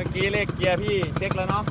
มื่อกี้เลขเกียร์พี่เช็คแล้วเนาะ